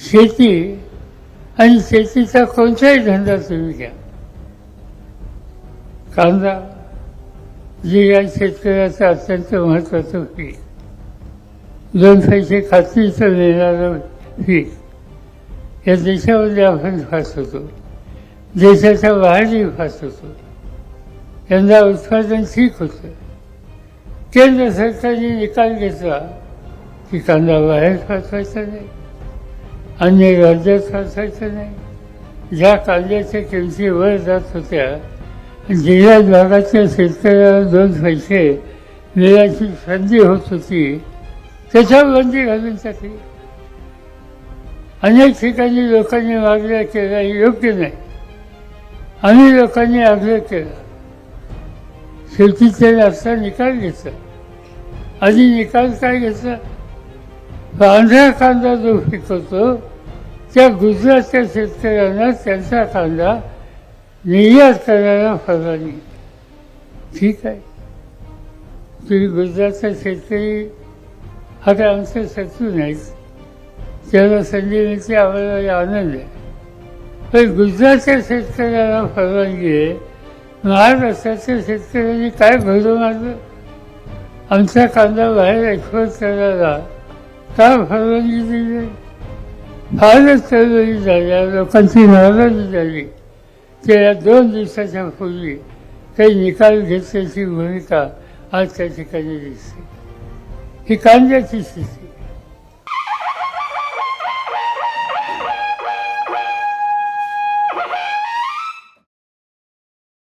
शेती आणि शेतीचा कोणताही धंदा तुम्ही घ्या. कांदा जे या शेतकऱ्याचं अत्यंत महत्वाचं पीक दोन पैसे खात्रीचं देणारं पीक या देशामध्ये आपण फास होतो. देशाच्या बाहेरही फास होतो. यंदा उत्पादन ठीक होतं. केंद्र सरकारने निकाल घेतला की कांदा बाहेर फासवायचा नाही. अन्य राज्यात असायचं नाही. ज्या कांद्याच्या किमती वर जात होत्या जिल्ह्यात भागाच्या शेतकऱ्याला दोन पैसे मिळायची संधी होत होती त्याच्यावर बंदी घालून टाकली. अनेक ठिकाणी लोकांनी मागण्या केल्या योग्य नाही. आम्ही लोकांनी आग्रह केला. शेवटी त्याने असा निकाल घेतला. आधी निकाल काय घेतला? पांढरा कांदा जो पिकवतो त्या गुजरातच्या शेतकऱ्यांना त्यांचा कांदा निर्यात करायला परवानगी ठीक आहे. तुम्ही गुजरातचा शेतकरी हा आमचे शत्रू नाहीत. त्याला संधी मिळते आम्हाला आनंद आहे. पण गुजरातच्या शेतकऱ्याला परवानगी आहे. महाराष्ट्राच्या शेतकऱ्यांनी काय भरलं मारलं आमचा कांदा बाहेर एक्सपोर्ट करायला का परवानगी दिली? फारच चळवळी झाल्या लोकांची नाराजी झाली त्या दोन दिवसाच्या पूर्वी काही निकाल घेतल्याची भूमिका आज त्या ठिकाणी दिसते. ही कांद्याची स्थिती.